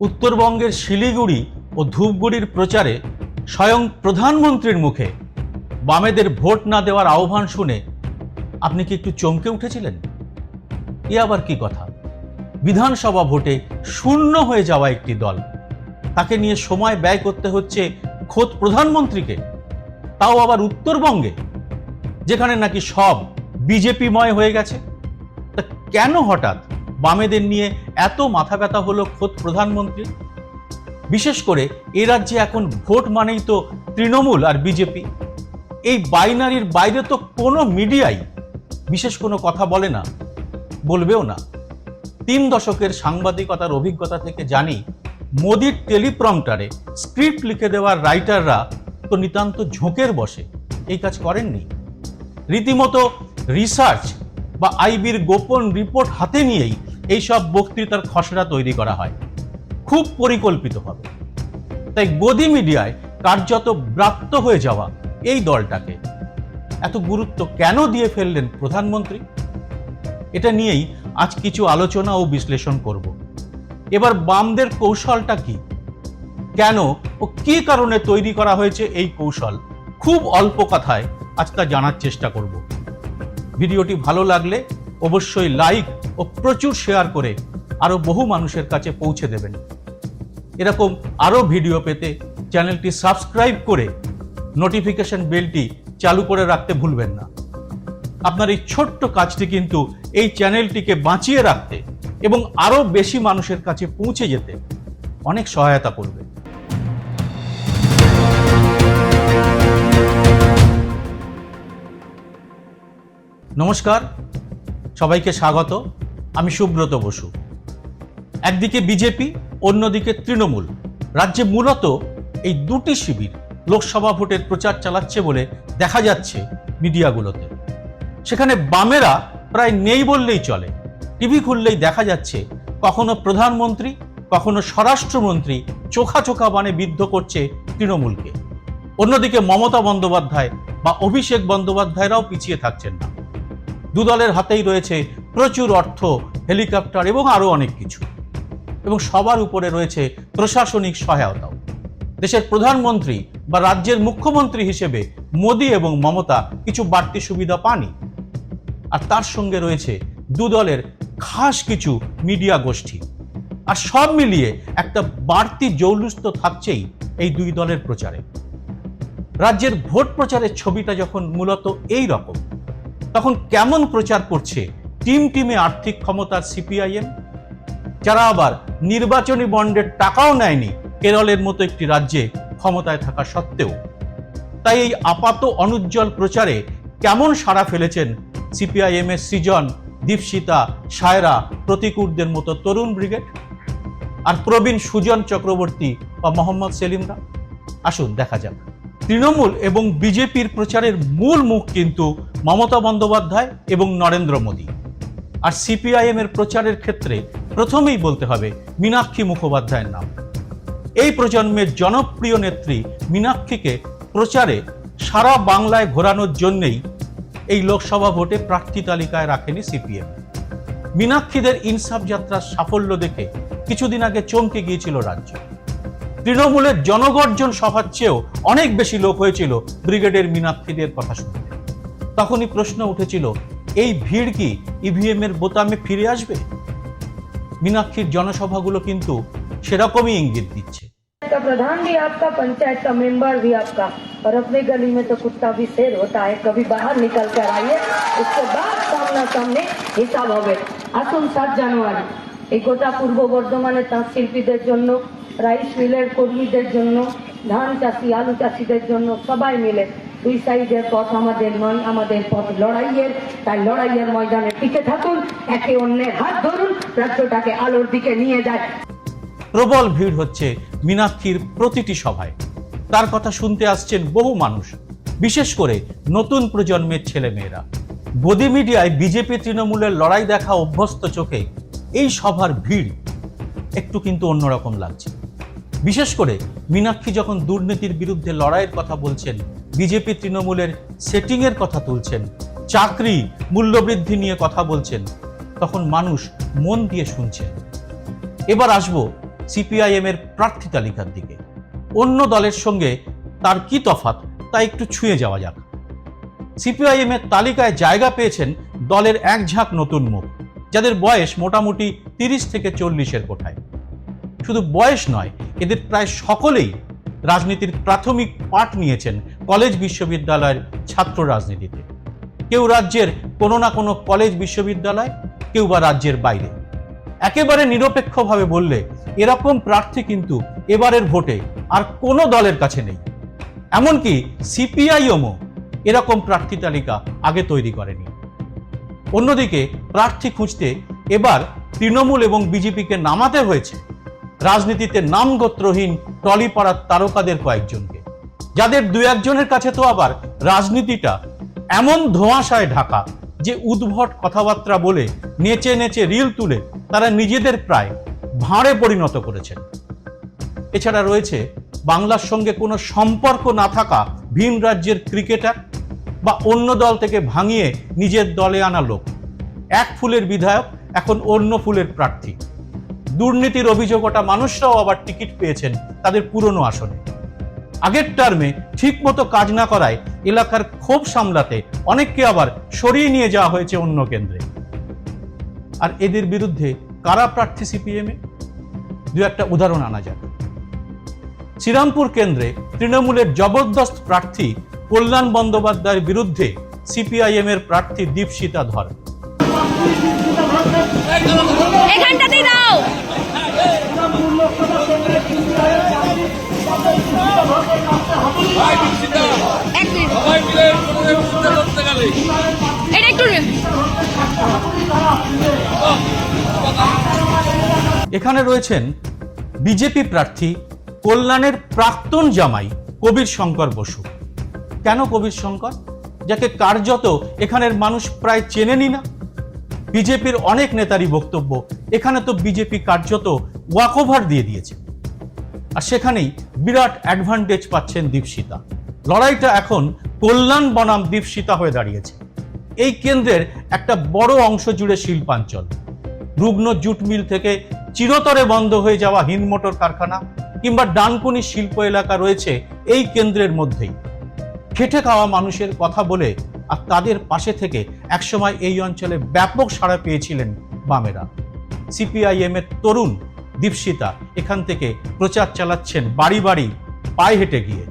উত্তরবঙ্গের শিলিগুড়ি ও ধূপগুড়ির প্রচারে স্বয়ং প্রধানমন্ত্রীর মুখে। বামেদের ভোট না দেওয়ার আহ্বান শুনে আপনি কি একটু চমকে উঠেছিলেন? এ আবার কি কথা? বিধানসভা ভোটে শূন্য হয়ে যাওয়া একটি দল। তাকে নিয়ে সময় ব্যয় করতে হচ্ছে খোদ প্রধানমন্ত্রীকে। তাও আবার উত্তরবঙ্গে, যেখানে নাকি সব বিজেপিময় হয়ে গেছে। তা কেন হঠাৎ বামেদের নিয়ে এত মাথা ব্যথা হলো খোদ প্রধানমন্ত্রী বিশেষ করে এ রাজ্যে এখন ভোট মানেই তো তৃণমূল আর বিজেপি। এই বাইনারির বাইরে তো কোনো মিডিয়াই বিশেষ কোনো কথা বলে না, বলবেও না। তিন দশকের সাংবাদিকতার অভিজ্ঞতা থেকে জানি মোদির টেলিপ্রম্পটারে স্ক্রিপ্ট লিখে দেওয়ার রাইটাররা তো নিতান্ত ঝোঁকের বসে, এই কাজ করেননি। রীতিমতো রিসার্চ বা আইবির গোপন রিপোর্ট হাতে নিয়েই এইসব বক্তৃতার খসড়া তৈরি করা হয়। খুব পরিকল্পিতভাবে তাই গদি মিডিয়ায় কার্যত ব্রাত্য হয়ে যাওয়া এই দলটাকে এত গুরুত্ব কেন দিয়ে ফেললেন প্রধানমন্ত্রী? এটা নিয়েই আজ কিছু আলোচনা ও বিশ্লেষণ করব। এবার বামদের কৌশলটা কি? কেন ও কি কারণে তৈরি করা হয়েছে এই কৌশল? খুব অল্প কথায় আজ তা জানার চেষ্টা করব। ভিডিওটি ভালো লাগলে অবশ্যই লাইক ও প্রচুর শেয়ার করে আরও বহু মানুষের কাছে পৌঁছে দেবেন। এরকম আরও ভিডিও পেতে চ্যানেলটি সাবস্ক্রাইব করে নোটিফিকেশন বেলটি চালু করে রাখতে ভুলবেন না। আপনার এই ছোট্ট কাজটি কিন্তু এই চ্যানেলটিকে বাঁচিয়ে রাখতে এবং আরও বেশি মানুষের কাছে পৌঁছে যেতে অনেক সহায়তা করবে। নমস্কার সবাইকে স্বাগত। আমি সুব্রত বসু। একদিকে বিজেপি, অন্যদিকে তৃণমূল। রাজ্যে মূলত এই দুটি শিবির লোকসভা ভোটের প্রচার চালাচ্ছে বলে দেখা যাচ্ছে মিডিয়াগুলোতে। সেখানে বামেরা প্রায় নেই বললেই চলে। টিভি খুললেই দেখা যাচ্ছে কখনো প্রধানমন্ত্রী, কখনো স্বরাষ্ট্রমন্ত্রী চোখা চোখা বানে বিদ্ধ করছে তৃণমূলকে। অন্যদিকে মমতা বন্দ্যোপাধ্যায় বা অভিষেক বন্দ্যোপাধ্যায়রাও পিছিয়ে থাকছেন না। দু দলের হাতেই রয়েছে প্রচুর অর্থ, হেলিকপ্টার এবং আরও অনেক কিছু। এবং সবার উপরে রয়েছে প্রশাসনিক সহায়তাও। দেশের প্রধানমন্ত্রী বা রাজ্যের মুখ্যমন্ত্রী হিসেবে মোদী এবং মমতা কিছু বাড়তি সুবিধা পানি আর তার সঙ্গে রয়েছে দু দলের খাস কিছু মিডিয়া গোষ্ঠী। আর সব মিলিয়ে একটা বাড়তি জৌলুস তো থাকছেই এই দুই দলের প্রচারে। রাজ্যের ভোট প্রচারের ছবিটা যখন মূলত এই রকম তখন কেমন প্রচার করছে? টিম টিমে আর্থিক ক্ষমতার সিপিআইএম? যারা আবার নির্বাচনী বন্ডের টাকাও নেয়নি, কেরলের মতো একটি রাজ্যে ক্ষমতায় থাকা সত্ত্বেও। তাই এই আপাত অনুজ্জ্বল প্রচারে কেমন সাড়া ফেলেছেন সিপিআইএম এর সৃজন দীপশিতা, সায়রা, প্রতিকূরদের মতো তরুণ ব্রিগেড? আর প্রবীণ সুজন চক্রবর্তী বা মোহাম্মদ সেলিমরা? আসুন দেখা যাক। তৃণমূল এবং বিজেপির প্রচারের মূল মুখ কিন্তু মমতা বন্দ্যোপাধ্যায় এবং নরেন্দ্র মোদী। আর সিপিআইএম এর প্রচারের ক্ষেত্রে প্রথমেই বলতে হবে মীনাক্ষী মুখোপাধ্যায়ের নাম। এই প্রজন্মের জনপ্রিয় নেত্রী মীনাক্ষীকে প্রচারে সারা বাংলায় ঘোরানোর জন্যেই এই লোকসভা ভোটে প্রার্থী তালিকায় রাখেনি সিপিএম। মীনাক্ষীদের ইনসাফ যাত্রার সাফল্য দেখে কিছুদিন আগে চমকে গিয়েছিল রাজ্য। তৃণমূলের জনগর্জন সভার চেয়েও অনেক বেশি লোক হয়েছিল ব্রিগেডের মীনাক্ষীদের কথা শুনতে তখনই প্রশ্ন উঠেছিল এই ভিড় কি ইভিএম এর বোতামে ফিরে আসবে মীনাক্ষীর জনসভাগুলো কিন্তু সেরকমই ইঙ্গিত দিচ্ছে का प्रधान भी आपका पंचायत का मेंबर भी आपका और अपने गली में तो कुत्ता भी शेर होता है कभी बाहर निकल कर आइए उसके बाद सामना सामने হিসাব হবে আসুন সাত জানুয়ারি এই গোটা পূর্ব বর্ধমানে তাঁত শিল্পীদের জন্য রাইস মিলের কর্মীদের জন্য, ধান চাষি, আলু চাষিদের জন্য সবাই মিলে দুই সাইডের পথ আমাদের নয়, আমাদের পথ লড়াইয়ের। তাই লড়াইয়ের ময়দানে টিকে থাকুন, একে অন্যের হাত ধরুন, রাজ্যটাকে আলোর দিকে নিয়ে যায়। প্রবল ভিড় হচ্ছে মীনাক্ষীর প্রতিটি সভায়। তার কথা শুনতে আসছেন বহু মানুষ, বিশেষ করে নতুন প্রজন্মের ছেলেমেয়েরা। গদি মিডিয়ায় বিজেপি তৃণমূলের লড়াই দেখা অভ্যস্ত চোখে এই সভার ভিড় একটু কিন্তু অন্যরকম লাগছে। বিশেষ করে মীনাক্ষী যখন দুর্নীতির বিরুদ্ধে লড়াইয়ের কথা বলছেন, বিজেপি তৃণমূলের সেটিংয়ের কথা তুলছেন, চাকরি, মূল্যবৃদ্ধি নিয়ে কথা বলছেন, তখন মানুষ মন দিয়ে শুনছেন। এবার আসব সিপিআইএম এর প্রার্থী তালিকার দিকে। অন্য দলের সঙ্গে তার কি তফাৎ, তা একটু ছুঁয়ে যাওয়া যাক। সিপিআইএম এর তালিকায় জায়গা পেয়েছেন দলের এক ঝাঁক নতুন মুখ, যাদের বয়স মোটামুটি তিরিশ থেকে চল্লিশের কোঠায়। শুধু বয়স নয় এদের প্রায় সকলেই রাজনীতির প্রাথমিক পাঠ নিয়েছেন কলেজ বিশ্ববিদ্যালয়ের ছাত্র রাজনীতিতে। কেউ রাজ্যের কোনো না কোনো কলেজ বিশ্ববিদ্যালয়, কেউ বা রাজ্যের বাইরে। একেবারে নিরপেক্ষভাবে বললে এরকম প্রার্থী কিন্তু এবারের ভোটে আর কোনো দলের কাছে নেই। এমনকি সিপিআইএমও এরকম প্রার্থী তালিকা আগে তৈরি করেনি। অন্যদিকে প্রার্থী খুঁজতে এবার তৃণমূল এবং বিজেপিকে নামাতে হয়েছে। রাজনীতিতে নাম নামগোত্রহীন টলিপাড়ার তারকাদের কয়েকজনকে। যাদের দু একজনের কাছে তো আবার রাজনীতিটা এমন ধোঁয়াশায় ঢাকা যে উদ্ভট কথাবার্তা বলে নেচে নেচে রিল তুলে তারা নিজেদের প্রায় ভাঁড়ে পরিণত করেছেন। এছাড়া রয়েছে বাংলার সঙ্গে কোনো সম্পর্ক না থাকা ভিন রাজ্যের ক্রিকেটার বা অন্য দল থেকে ভাঙিয়ে নিজের দলে আনা লোক। এক ফুলের বিধায়ক, এখন অন্য ফুলের প্রার্থী। দুর্নীতির অভিযোগ ওটা মানুষরাও আবার টিকিট পেয়েছেন তাদের পুরনো আসনে। আগের টার্মে ঠিক মতো কাজ না করায় এলাকার ক্ষোভ সামলাতে অনেককে আবার সরিয়ে নিয়ে যাওয়া হয়েছে অন্য কেন্দ্রে। আর এদের বিরুদ্ধে কারা প্রার্থী সিপিএমে দু একটা উদাহরণ আনা যাক। শ্রীরামপুর কেন্দ্রে তৃণমূলের জবরদস্ত প্রার্থী কল্যাণ বন্দ্যোপাধ্যায়ের বিরুদ্ধে সিপিআইএম এর প্রার্থী দীপশিতা ধর। এখানে রয়েছেন বিজেপি প্রার্থী কল্যাণের প্রাক্তন জামাই কবির শঙ্কর বসু। কেন কবির শঙ্কর? যাকে কার্যত এখানের মানুষ প্রায় চেনেনি না। বিজেপির অনেক নেতারই বক্তব্য এখানে তো বিজেপি কার্যত ওয়াকওভার দিয়ে দিয়েছে। আর সেখানেই বিরাট অ্যাডভান্টেজ পাচ্ছেন দীপশিতা। লড়াইটা এখন কল্যাণ বনাম দীপশিতা হয়ে দাঁড়িয়েছে। এই কেন্দ্রের একটা বড় অংশ জুড়ে শিল্পাঞ্চল। রুগ্ন জুট মিল থেকে চিরতরে বন্ধ হয়ে যাওয়া হিনমোটর কারখানা কিংবা ডানকুনি শিল্প এলাকা রয়েছে এই কেন্দ্রের মধ্যেই। খেটে খাওয়া মানুষের কথা বলে আর তাদের পাশে থেকে একসময় এই অঞ্চলে ব্যাপক সাড়া পেয়েছিলেন বামেরা। সিপিআইএম এর তরুণ দীপশিতা এখান থেকে প্রচার চালাচ্ছেন বাড়ি বাড়ি পায়ে হেঁটে গিয়ে।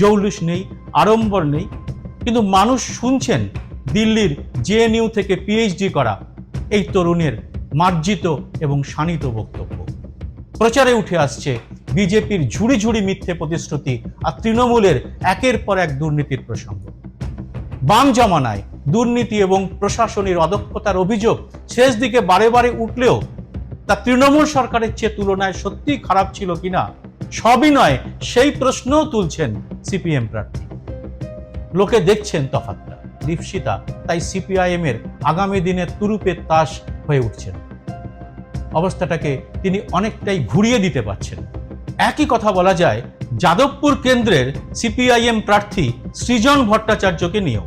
জৌলুস নেই আড়ম্বর নেই। কিন্তু মানুষ শুনছেন দিল্লির জেএনইউ থেকে পিএইচডি করা এই তরুণের মার্জিত এবং শানিত বক্তব্য। প্রচারে উঠে আসছে বিজেপির ঝুড়ি ঝুড়ি মিথ্যে প্রতিশ্রুতি আর তৃণমূলের একের পর এক দুর্নীতির প্রসঙ্গ। বাম জমানায় দুর্নীতি এবং প্রশাসনের অদক্ষতার অভিযোগ শেষ দিকে বারে বারে উঠলেও তা তৃণমূল সরকারের চেয়ে তুলনায় সত্যি খারাপ ছিল কিনা, সবই নয়, সেই প্রশ্নও তুলছেন সিপিএম প্রার্থী। লোকে দেখছেন তফাতটা দীপশিতা তাই সিপিআইএম এর আগামী দিনের তুরুপের তাস হয়ে উঠছেন। অবস্থাটাকে তিনি অনেকটাই ঘুরিয়ে দিতে পারছেন। একই কথা বলা যায় যাদবপুর কেন্দ্রের সিপিআইএম প্রার্থী সৃজন ভট্টাচার্যকে নিয়েও।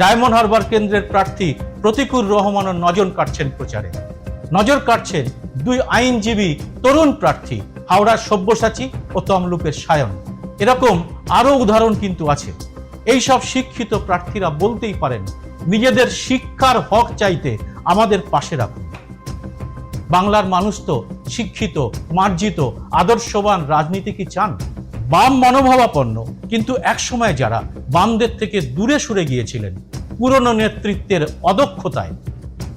ডায়মন্ড হারবার কেন্দ্রের প্রার্থী প্রতিকুর রহমানও নজর কাটছেন প্রচারে। নজর কাটছেন দুই আইনজীবী তরুণ প্রার্থী হাওড়ার সব্যসাচী ও তমলুকের সায়ন। এরকম আরও উদাহরণ কিন্তু আছে। এই সব শিক্ষিত প্রার্থীরা বলতেই পারেন, নিজেদের শিক্ষার হক চাইতে আমাদের পাশে রাখুন। বাংলার মানুষ তো শিক্ষিত, মার্জিত, আদর্শবান রাজনীতি কি চান? বাম মনোভাবাপন্ন। কিন্তু একসময় যারা বামদের থেকে দূরে সরে গিয়েছিলেন, পুরনো নেতৃত্বের অদক্ষতায়,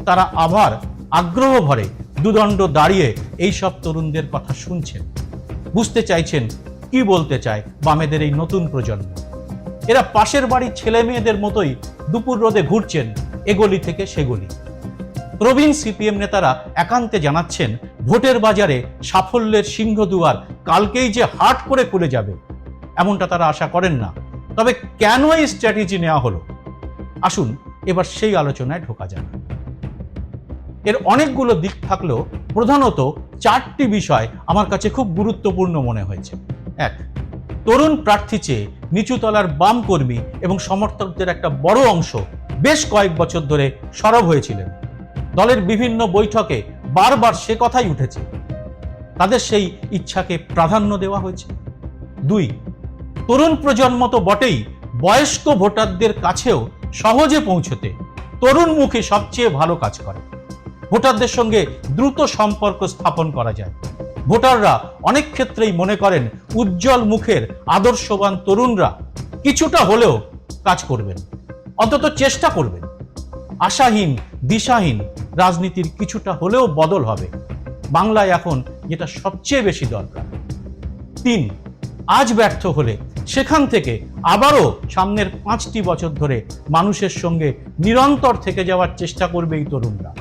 তারা আবার আগ্রহ ভরে দুদণ্ড দাঁড়িয়ে এই সব তরুণদের কথা শুনছেন। বুঝতে চাইছেন কি বলতে চায় বামেদের এই নতুন প্রজন্ম। এরা পাশের বাড়ির ছেলে মেয়েদের মতোই দুপুর রোদে ঘুরছেন এগলি থেকে সেগলি প্রবীণ সিপিএম নেতারা একান্তে জানাচ্ছেন, ভোটের বাজারে সাফল্যের সিংহদুয়ার কালকেই যে হাট করে খুলে যাবে, এমনটা তারা আশা করেন না। তবে কেন এই স্ট্র্যাটেজি নেওয়া হলো? আসুন, এবার সেই আলোচনায় ঢোকা যাক। এর অনেকগুলো দিক থাকলেও প্রধানত চারটি বিষয় আমার কাছে খুব গুরুত্বপূর্ণ মনে হয়েছে। এক, তরুণ প্রার্থী চেয়ে নিচুতলার বাম কর্মী এবং সমর্থকদের একটা বড় অংশ বেশ কয়েক বছর ধরে সরব হয়েছিলেন। দলের বিভিন্ন বৈঠকে বারবার সে কথাই উঠেছে। তাদের সেই ইচ্ছাকে প্রাধান্য দেওয়া হয়েছে। দুই, তরুণ প্রজন্ম তো বটেই বয়স্ক ভোটারদের কাছেও সহজে পৌঁছতে তরুণ মুখে সবচেয়ে ভালো কাজ করে। ভোটারদের সঙ্গে দ্রুত সম্পর্ক স্থাপন করা যায়। ভোটাররা অনেক ক্ষেত্রেই মনে করেন উজ্জ্বল মুখের, আদর্শবান তরুণরা কিছুটা হলেও কাজ করবেন, অন্তত চেষ্টা করবেন। আশাহীন, দিশাহীন রাজনীতির কিছুটা হলেও বদল হবে। বাংলায় এখন যেটা সবচেয়ে বেশি দরকার। তিন, আজ ব্যর্থ হলে সেখান থেকে আবারও সামনের পাঁচটি বছর ধরে মানুষের সঙ্গে নিরন্তর থেকে যাওয়ার চেষ্টা করবে এই তরুণরা।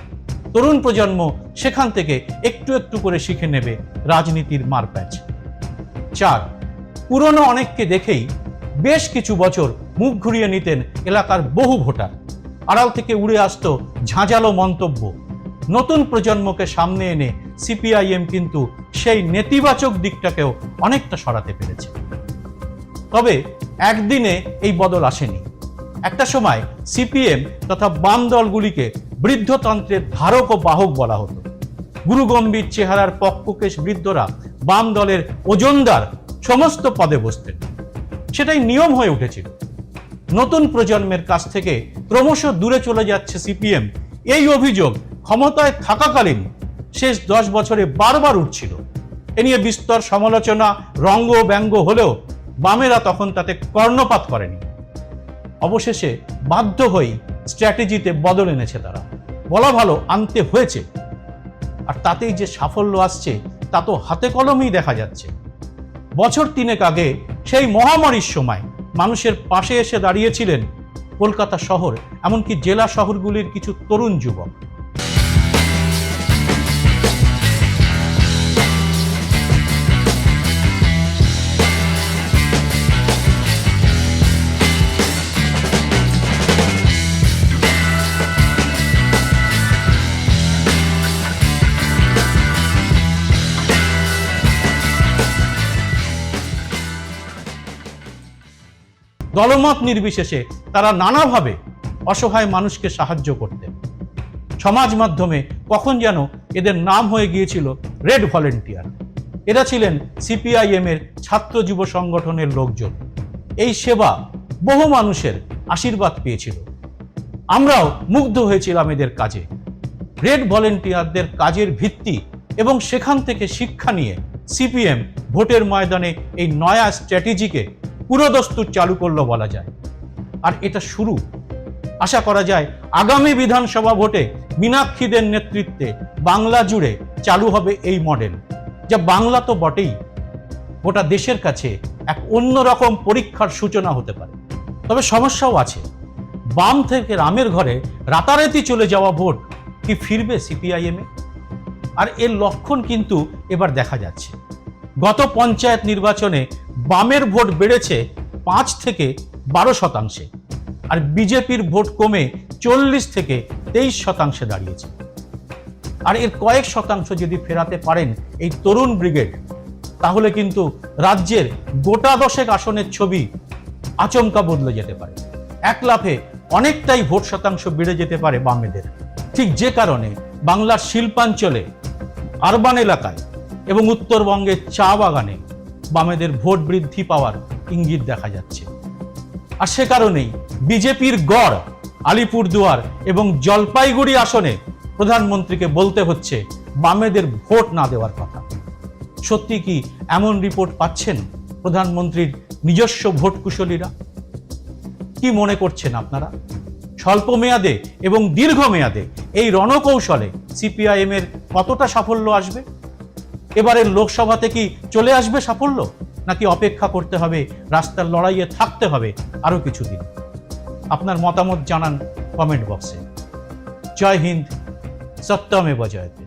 তরুণ প্রজন্ম সেখান থেকে একটু একটু করে শিখে নেবে রাজনীতির মারপ্যাচ চার, পুরনো অনেককে দেখেই বেশ কিছু বছর মুখ ঘুরিয়ে নিতেন এলাকার বহু ভোটার। আড়াল থেকে উড়ে আসতো ঝাঁঝালো মন্তব্য। নতুন প্রজন্মকে সামনে এনে সিপিআইএম কিন্তু সেই নেতিবাচক দিকটাকেও অনেকটা সরাতে পেরেছে। তবে একদিনে এই বদল আসেনি। একটা সময় সিপিএম তথা বাম দলগুলিকে বৃদ্ধতন্ত্রের ধারক ও বাহক বলা হতো। গুরুগম্ভীর চেহারার পক্ষকেশ বৃদ্ধরা বাম দলের ওজনদার সমস্ত পদে বসতেন। সেটাই নিয়ম হয়ে উঠেছিল। নতুন প্রজন্মের কাছ থেকে ক্রমশ দূরে চলে যাচ্ছে সিপিএম। এই অভিযোগ ক্ষমতায় থাকাকালীন শেষ দশ বছরে বারবার উঠছিল। এ নিয়ে বিস্তর সমালোচনা, রঙ্গ ব্যঙ্গ হলেও বামেরা তখন তাতে কর্ণপাত করেনি। অবশেষে বাধ্য হয়েই স্ট্র্যাটেজিতে বদল এনেছে তারা। বলা ভালো, আনতে হয়েছে। আর তাতেই যে সাফল্য আসছে, তা তো হাতে কলমেই দেখা যাচ্ছে। বছর তিনেক আগে সেই মহামারীর সময় মানুষের পাশে এসে দাঁড়িয়েছিলেন কলকাতা শহর এমনকি জেলা শহরগুলির কিছু তরুণ যুবক। দলমত নির্বিশেষে তারা নানাভাবে অসহায় মানুষকে সাহায্য করতেন। সমাজ মাধ্যমে কখন যেন এদের নাম হয়ে গিয়েছিল রেড ভলেন্টিয়ার। এরা ছিলেন সিপিআইএম এর ছাত্র যুব সংগঠনের লোকজন। এই সেবা বহু মানুষের আশীর্বাদ পেয়েছিল। আমরাও মুগ্ধ হয়েছিলাম এদের কাজে। রেড ভলেন্টিয়ারদের কাজের ভিত্তি এবং সেখান থেকে শিক্ষা নিয়ে সিপিএম ভোটের ময়দানে এই নয়া স্ট্র্যাটেজিকে পুরোদস্তুর চালু করল বলা যায়। আর এটা শুরু। আশা করা যায় আগামী বিধানসভা ভোটে মীনাক্ষীদের নেতৃত্বে বাংলা জুড়ে চালু হবে এই মডেল, যা বাংলা তো বটেই। গোটা দেশের কাছে এক অন্যরকম পরীক্ষার সূচনা হতে পারে। তবে সমস্যাও আছে। বাম থেকে রামের ঘরে রাতারাতি চলে যাওয়া ভোট কি ফিরবে সিপিআইএমে? আর এর লক্ষণ কিন্তু এবার দেখা যাচ্ছে। গত পঞ্চায়েত নির্বাচনে বামের ভোট বেড়েছে পাঁচ থেকে বারো শতাংশে, আর বিজেপির ভোট কমে চল্লিশ থেকে তেইশ শতাংশে দাঁড়িয়েছে। আর এর কয়েক শতাংশ যদি ফেরাতে পারেন এই তরুণ ব্রিগেড, তাহলে কিন্তু রাজ্যের গোটা দশেক আসনের ছবি আচমকা বদলে যেতে পারে। এক লাফে অনেকটাই ভোট শতাংশ বেড়ে যেতে পারে বামেদের। ঠিক যে কারণে বাংলার শিল্পাঞ্চলে, আরবান এলাকায় এবং উত্তরবঙ্গের চা বাগানে বামেদের ভোট বৃদ্ধি পাওয়ার ইঙ্গিত দেখা যাচ্ছে। আর সে কারণেই বিজেপির গড় আলিপুরদুয়ার এবং জলপাইগুড়ি আসনে প্রধানমন্ত্রীকে বলতে হচ্ছে বামেদের ভোট না দেওয়ার কথা। সত্যি কি এমন রিপোর্ট পাচ্ছেন প্রধানমন্ত্রীর নিজস্ব ভোট কুশলীরা? কি মনে করছেন আপনারা? স্বল্প মেয়াদে এবং দীর্ঘ মেয়াদে এই রণকৌশলে সিপিআইএম এর কতটা সাফল্য আসবে? এবারের লোকসভাতে কি চলে আসবে সাফল্য? নাকি অপেক্ষা করতে হবে, রাস্তার লড়াইয়ে থাকতে হবে আরও কিছুদিন? আপনার মতামত জানান কমেন্ট বক্সে। জয় হিন্দ, সত্যমে বজয়তে।